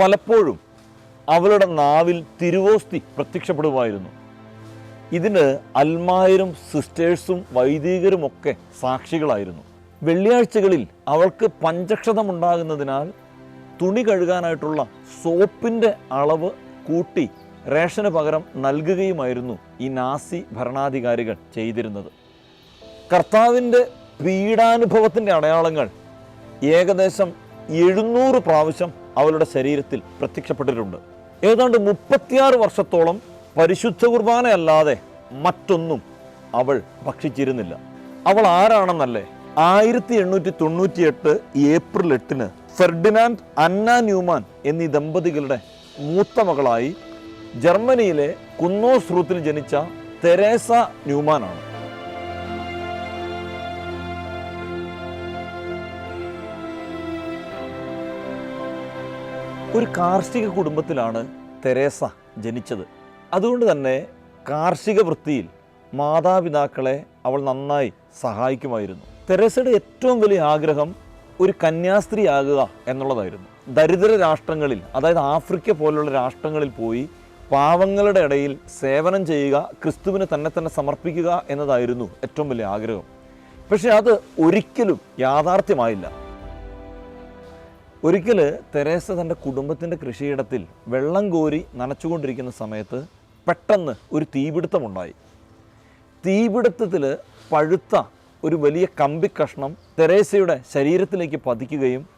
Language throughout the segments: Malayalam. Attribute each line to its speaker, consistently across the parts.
Speaker 1: പലപ്പോഴും അവളുടെ നാവിൽ തിരുവോസ്തി പ്രത്യക്ഷപ്പെടുമായിരുന്നു. ഇതിന് അൽമായരും സിസ്റ്റേഴ്സും വൈദികരും ഒക്കെ സാക്ഷികളായിരുന്നു. വെള്ളിയാഴ്ചകളിൽ അവൾക്ക് പഞ്ചക്ഷതമുണ്ടാകുന്നതിനാൽ തുണി കഴുകാനായിട്ടുള്ള സോപ്പിന്റെ അളവ് കൂട്ടി റേഷന് പകരം നൽകുകയുമായിരുന്നു ഈ നാസി ഭരണാധികാരികൾ ചെയ്തിരുന്നത്. കർത്താവിന്റെ പീഡാനുഭവത്തിന്റെ അടയാളങ്ങൾ ഏകദേശം എഴുന്നൂറ് പ്രാവശ്യം അവളുടെ ശരീരത്തിൽ പ്രത്യക്ഷപ്പെട്ടിട്ടുണ്ട്. ഏതാണ്ട് മുപ്പത്തിയാറ് വർഷത്തോളം പരിശുദ്ധ കുർബാനയല്ലാതെ മറ്റൊന്നും അവൾ ഭക്ഷിച്ചിരുന്നില്ല. അവൾ ആരാണെന്നല്ലേ? ആയിരത്തി എണ്ണൂറ്റി തൊണ്ണൂറ്റി എട്ട് ഏപ്രിൽ എട്ടിന് ഫെർഡിനാൻഡ് അന്ന ന്യൂമാൻ എന്നീ ദമ്പതികളുടെ മൂത്ത മകളായി ജർമ്മനിയിലെ കുന്നോസ് റൂത്തിൽ ജനിച്ച തെരേസ ന്യൂമാനാണ്. ഒരു കാർഷിക കുടുംബത്തിലാണ് തെരേസ ജനിച്ചത്. അതുകൊണ്ട് തന്നെ കാർഷിക വൃത്തിയിൽ മാതാപിതാക്കളെ അവൾ നന്നായി സഹായിക്കുമായിരുന്നു. തെരേസയുടെ ഏറ്റവും വലിയ ആഗ്രഹം ഒരു കന്യാസ്ത്രീ ആകുക എന്നുള്ളതായിരുന്നു. ദരിദ്ര രാഷ്ട്രങ്ങളിൽ അതായത് ആഫ്രിക്ക പോലുള്ള രാഷ്ട്രങ്ങളിൽ പോയി പാവങ്ങളുടെ ഇടയിൽ സേവനം ചെയ്യുക ക്രിസ്തുവിന് തന്നെ തന്നെ സമർപ്പിക്കുക എന്നതായിരുന്നു ഏറ്റവും വലിയ ആഗ്രഹം. പക്ഷേ അത് ഒരിക്കലും യാഥാർത്ഥ്യമായില്ല. ഒരിക്കൽ തെരേസ തന്റെ കുടുംബത്തിന്റെ കൃഷിയിടത്തിൽ വെള്ളം കോരി നനച്ചുകൊണ്ടിരിക്കുന്ന സമയത്ത് പെട്ടെന്ന് ഒരു തീപിടുത്തമുണ്ടായി. തീപിടുത്തത്തിൽ പഴുത്ത ഒരു വലിയ കമ്പി കഷ്ണം തെരേസയുടെ ശരീരത്തിലേക്ക് പതിക്കുകയും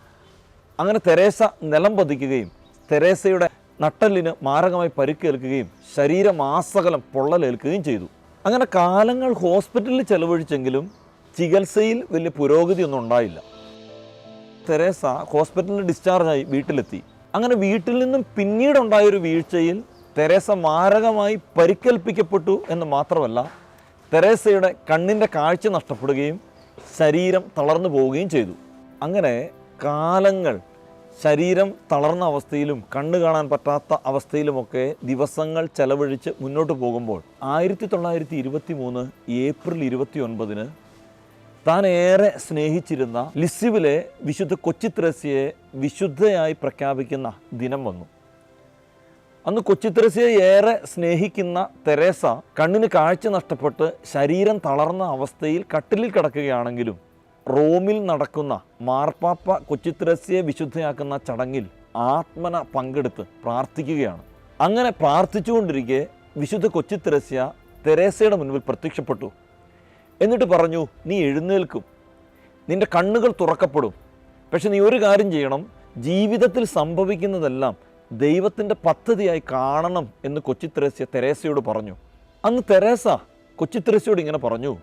Speaker 1: അങ്ങനെ തെരേസ നിലം പതിക്കുകയും തെരേസയുടെ നട്ടലിന് മാരകമായി പരിക്കേൽക്കുകയും ശരീരമാസകലം പൊള്ളലേൽക്കുകയും ചെയ്തു. അങ്ങനെ കാലങ്ങൾ ഹോസ്പിറ്റലിൽ ചെലവഴിച്ചെങ്കിലും ചികിത്സയിൽ വലിയ പുരോഗതിയൊന്നും ഉണ്ടായില്ല. തെരേസ ഹോസ്പിറ്റലിൽ ഡിസ്ചാർജായി വീട്ടിലെത്തി. അങ്ങനെ വീട്ടിൽ നിന്നും പിന്നീടുണ്ടായൊരു വീഴ്ചയിൽ തെരേസ മാരകമായി പരിക്കേൽപ്പിക്കപ്പെട്ടു എന്ന് മാത്രമല്ല തെരേസയുടെ കണ്ണിന്റെ കാഴ്ച നഷ്ടപ്പെടുകയും ശരീരം തളർന്നു പോവുകയും ചെയ്തു. അങ്ങനെ കാലങ്ങൾ ശരീരം തളർന്ന അവസ്ഥയിലും കണ്ണു കാണാൻ പറ്റാത്ത അവസ്ഥയിലുമൊക്കെ ദിവസങ്ങൾ ചെലവഴിച്ച് മുന്നോട്ട് പോകുമ്പോൾ ആയിരത്തി തൊള്ളായിരത്തി ഇരുപത്തി മൂന്ന് ഏപ്രിൽ ഇരുപത്തി ഒൻപതിന് താൻ ഏറെ സ്നേഹിച്ചിരുന്ന ലിസ്യുവിലെ വിശുദ്ധ കൊച്ചിത്രസ്യയെ വിശുദ്ധയായി പ്രഖ്യാപിക്കുന്ന ദിനം വന്നു. അന്ന് കൊച്ചിത്രസ്യയെ ഏറെ സ്നേഹിക്കുന്ന തെരേസ കണ്ണിന് കാഴ്ച നഷ്ടപ്പെട്ട് ശരീരം തളർന്ന അവസ്ഥയിൽ കട്ടിലിൽ കിടക്കുകയാണെങ്കിലും റോമിൽ നടക്കുന്ന മാർപ്പാപ്പ കൊച്ചിത്രസ്യയെ വിശുദ്ധയാക്കുന്ന ചടങ്ങിൽ ആത്മന പങ്കെടുത്ത് പ്രാർത്ഥിക്കുകയാണ്. അങ്ങനെ പ്രാർത്ഥിച്ചുകൊണ്ടിരിക്കെ വിശുദ്ധ കൊച്ചിത്രസ്യ തെരേസയുടെ മുൻപിൽ പ്രത്യക്ഷപ്പെട്ടു. എന്നിട്ട് പറഞ്ഞു നീ എഴുന്നേൽക്കും. നിന്റെ കണ്ണുകൾ തുറക്കപ്പെടും. പക്ഷെ നീ ഒരു കാര്യം ചെയ്യണം. ജീവിതത്തിൽ സംഭവിക്കുന്നതെല്ലാം ദൈവത്തിന്റെ പദ്ധതിയായി കാണണം എന്ന് കൊച്ചി തെരേസ്യ തെരേസയോട് പറഞ്ഞു. അന്ന് തെരേസ കൊച്ചി തെരേസയോട് ഇങ്ങനെ പറഞ്ഞു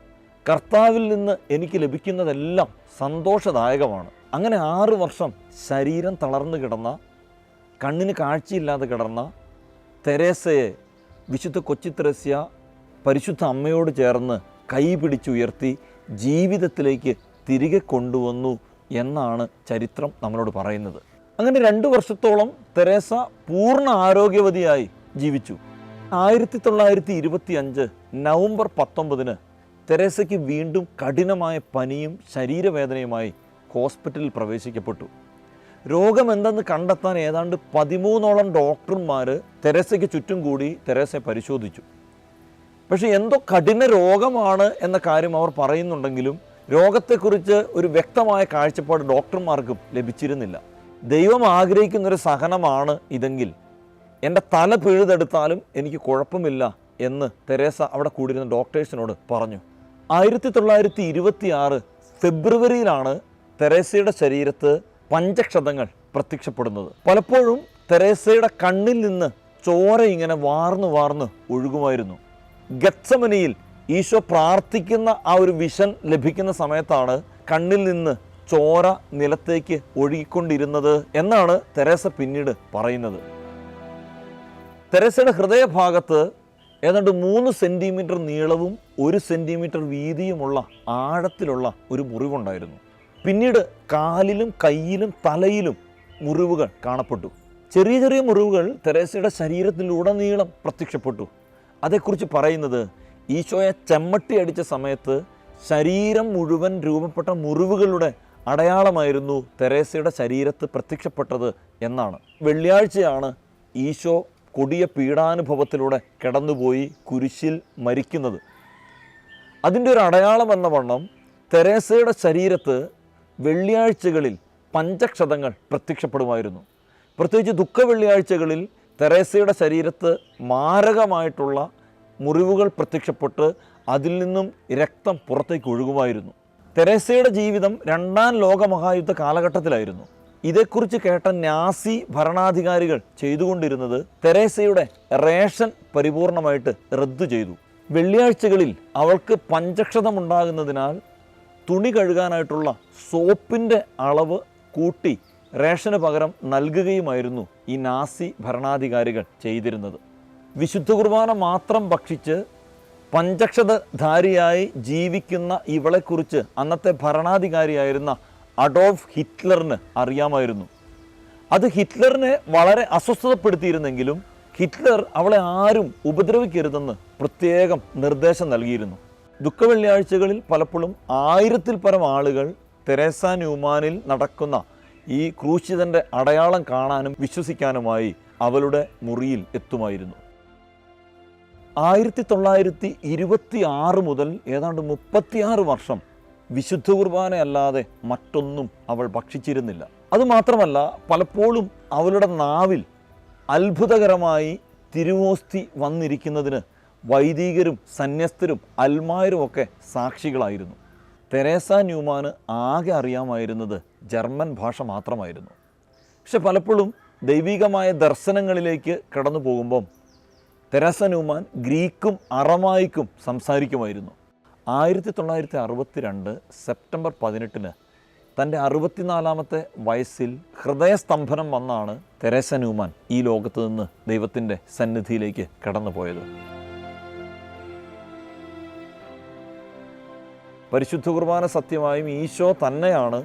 Speaker 1: കർത്താവിൽ നിന്ന് എനിക്ക് ലഭിക്കുന്നതെല്ലാം സന്തോഷദായകമാണ്. അങ്ങനെ ആറു വർഷം ശരീരം തളർന്നു കിടന്ന കണ്ണിന് കാഴ്ചയില്ലാതെ കിടന്ന തെരേസയെ വിശുദ്ധ കൊച്ചി തെരേസ്യ പരിശുദ്ധ അമ്മയോട് ചേർന്ന് കൈ പിടിച്ചുയർത്തി ജീവിതത്തിലേക്ക് തിരികെ കൊണ്ടുവന്നു എന്നാണ് ചരിത്രം നമ്മളോട് പറയുന്നത്. അങ്ങനെ രണ്ട് വർഷത്തോളം തെരേസ പൂർണ ആരോഗ്യവതിയായി ജീവിച്ചു. ആയിരത്തി തൊള്ളായിരത്തി ഇരുപത്തി അഞ്ച് നവംബർ പത്തൊമ്പതിന് തെരേസയ്ക്ക് വീണ്ടും കഠിനമായ പനിയും ശരീരവേദനയുമായി ഹോസ്പിറ്റലിൽ പ്രവേശിക്കപ്പെട്ടു. രോഗം എന്തെന്ന് കണ്ടെത്താൻ ഏതാണ്ട് പതിമൂന്നോളം ഡോക്ടർമാർ തെരേസയ്ക്ക് ചുറ്റും കൂടി തെരേസയെ പരിശോധിച്ചു. പക്ഷേ എന്തോ കഠിന രോഗമാണ് എന്ന കാര്യം അവർ പറയുന്നുണ്ടെങ്കിലും രോഗത്തെക്കുറിച്ച് ഒരു വ്യക്തമായ കാഴ്ചപ്പാട് ഡോക്ടർമാർക്കും ലഭിച്ചിരുന്നില്ല. ദൈവം ആഗ്രഹിക്കുന്ന ഒരു സഹനമാണ് ഇതെങ്കിൽ എന്റെ തല പിഴുതെടുത്താലും എനിക്ക് കുഴപ്പമില്ല എന്ന് തെരേസ അവിടെ കൂടിയിരുന്ന ഡോക്ടേഴ്സിനോട് പറഞ്ഞു. ആയിരത്തി തൊള്ളായിരത്തി ഇരുപത്തി ആറ് ഫെബ്രുവരിയിലാണ് തെരേസയുടെ ശരീരത്ത് പഞ്ചക്ഷതങ്ങൾ പ്രത്യക്ഷപ്പെടുന്നത്. പലപ്പോഴും തെരേസയുടെ കണ്ണിൽ നിന്ന് ചോര ഇങ്ങനെ വാർന്നു വാർന്ന് ഒഴുകുമായിരുന്നു. ഗത്സമനിയിൽ ഈശോ പ്രാർത്ഥിക്കുന്ന ആ ഒരു വിഷൻ ലഭിക്കുന്ന സമയത്താണ് കണ്ണിൽ നിന്ന് ചോര നിലത്തേക്ക് ഒഴുകിക്കൊണ്ടിരുന്നത് എന്നാണ് തെരേസ പിന്നീട് പറയുന്നത്. തെരേസയുടെ ഹൃദയഭാഗത്ത് ഏതാണ്ട് മൂന്ന് സെന്റിമീറ്റർ നീളവും ഒരു സെന്റിമീറ്റർ വീതിയുമുള്ള ആഴത്തിലുള്ള ഒരു മുറിവുണ്ടായിരുന്നു. പിന്നീട് കാലിലും കയ്യിലും തലയിലും മുറിവുകൾ കാണപ്പെട്ടു. ചെറിയ ചെറിയ മുറിവുകൾ തെരേസയുടെ ശരീരത്തിലുടനീളം പ്രത്യക്ഷപ്പെട്ടു. അതേക്കുറിച്ച് പറയുന്നത് ഈശോയെ ചെമ്മട്ടി അടിച്ച സമയത്ത് ശരീരം മുഴുവൻ രൂപപ്പെട്ട മുറിവുകളുടെ അടയാളമായിരുന്നു തെരേസയുടെ ശരീരത്ത് പ്രത്യക്ഷപ്പെട്ടത് എന്നാണ്. വെള്ളിയാഴ്ചയാണ് ഈശോ കൊടിയ പീഡാനുഭവത്തിലൂടെ കിടന്നുപോയി കുരിശിൽ മരിക്കുന്നത്. അതിന്റെ ഒരു അടയാളം എന്ന വണ്ണം തെരേസയുടെ ശരീരത്ത് വെള്ളിയാഴ്ചകളിൽ പഞ്ചക്ഷതങ്ങൾ പ്രത്യക്ഷപ്പെടുമായിരുന്നു. പ്രത്യേകിച്ച് ദുഃഖ വെള്ളിയാഴ്ചകളിൽ തെരേസയുടെ ശരീരത്ത് മാരകമായിട്ടുള്ള മുറിവുകൾ പ്രത്യക്ഷപ്പെട്ട് അതിൽ നിന്നും രക്തം പുറത്തേക്ക് ഒഴുകുമായിരുന്നു. തെരേസയുടെ ജീവിതം രണ്ടാം ലോകമഹായുദ്ധ കാലഘട്ടത്തിലായിരുന്നു. ഇതേക്കുറിച്ച് കേട്ട നാസി ഭരണാധികാരികൾ ചെയ്തുകൊണ്ടിരുന്നത് തെരേസയുടെ റേഷൻ പരിപൂർണമായിട്ട് റദ്ദു ചെയ്തു. വെള്ളിയാഴ്ചകളിൽ അവൾക്ക് പഞ്ചക്ഷതം ഉണ്ടാകുന്നതിനാൽ തുണി കഴുകാനായിട്ടുള്ള സോപ്പിന്റെ അളവ് കൂട്ടി റേഷന് പകരം നൽകുകയുമായിരുന്നു ഈ നാസി ഭരണാധികാരികൾ ചെയ്തിരുന്നത്. വിശുദ്ധ കുർബാന മാത്രം ഭക്ഷിച്ച് പഞ്ചക്ഷതധാരിയായി ജീവിക്കുന്ന ഇവളെക്കുറിച്ച് അന്നത്തെ ഭരണാധികാരിയായിരുന്ന അഡോൾഫ് ഹിറ്റ്ലറിന് അറിയാമായിരുന്നു. അത് ഹിറ്റ്ലറിനെ വളരെ അസ്വസ്ഥതപ്പെടുത്തിയിരുന്നെങ്കിലും ഹിറ്റ്ലർ അവളെ ആരും ഉപദ്രവിക്കരുതെന്ന് പ്രത്യേകം നിർദ്ദേശം നൽകിയിരുന്നു. ദുഃഖവെള്ളിയാഴ്ചകളിൽ പലപ്പോഴും ആയിരത്തിൽ പരം ആളുകൾ തെരേസ ന്യൂമാനിൽ നടക്കുന്ന ഈ ക്രൂശിതന്റെ അടയാളം കാണാനും വിശ്വസിക്കാനുമായി അവളുടെ മുറിയിൽ എത്തുമായിരുന്നു. ആയിരത്തി തൊള്ളായിരത്തി ഇരുപത്തി ആറ് മുതൽ ഏതാണ്ട് മുപ്പത്തിയാറ് വർഷം വിശുദ്ധ കുർബാനയല്ലാതെ മറ്റൊന്നും അവൾ ഭക്ഷിച്ചിരുന്നില്ല. അതുമാത്രമല്ല പലപ്പോഴും അവളുടെ നാവിൽ അത്ഭുതകരമായി തിരുവോസ്തി വന്നിരിക്കുന്നതിന് വൈദികരും സന്യസ്തരും അൽമായരും ഒക്കെ സാക്ഷികളായിരുന്നു. തെരേസ ന്യൂമാന് ആകെ അറിയാമായിരുന്നത് ജർമ്മൻ ഭാഷ മാത്രമായിരുന്നു. പക്ഷെ പലപ്പോഴും ദൈവികമായ ദർശനങ്ങളിലേക്ക് കടന്നു പോകുമ്പം തെരേസ ന്യൂമാൻ ഗ്രീക്കും അറമായിക്കും സംസാരിക്കുമായിരുന്നു. ആയിരത്തി തൊള്ളായിരത്തി അറുപത്തി രണ്ട് സെപ്റ്റംബർ പതിനെട്ടിന് തന്റെ അറുപത്തിനാലാമത്തെ വയസ്സിൽ ഹൃദയസ്തംഭനം വന്നാണ് തെരേസ ന്യൂമാൻ ഈ ലോകത്ത് നിന്ന് ദൈവത്തിന്റെ സന്നിധിയിലേക്ക് കടന്നുപോയത്. പരിശുദ്ധ കുർബാന സത്യമായും ഈശോ തന്നെയാണ്.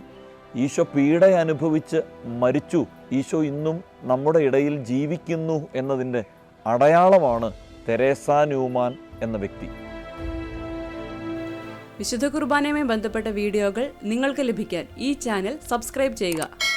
Speaker 1: ഈശോ പീഡ അനുഭവിച്ച് മരിച്ചു. ഈശോ ഇന്നും നമ്മുടെ ഇടയിൽ ജീവിക്കുന്നു എന്നതിന്റെ അടയാളമാണ് തെരേസ ന്യൂമാൻ എന്ന വ്യക്തി.
Speaker 2: വിശുദ്ധ കുർബാനയുമായി ബന്ധപ്പെട്ട വീഡിയോകൾ നിങ്ങൾക്ക് ലഭിക്കാൻ ഈ ചാനൽ സബ്സ്ക്രൈബ് ചെയ്യുക.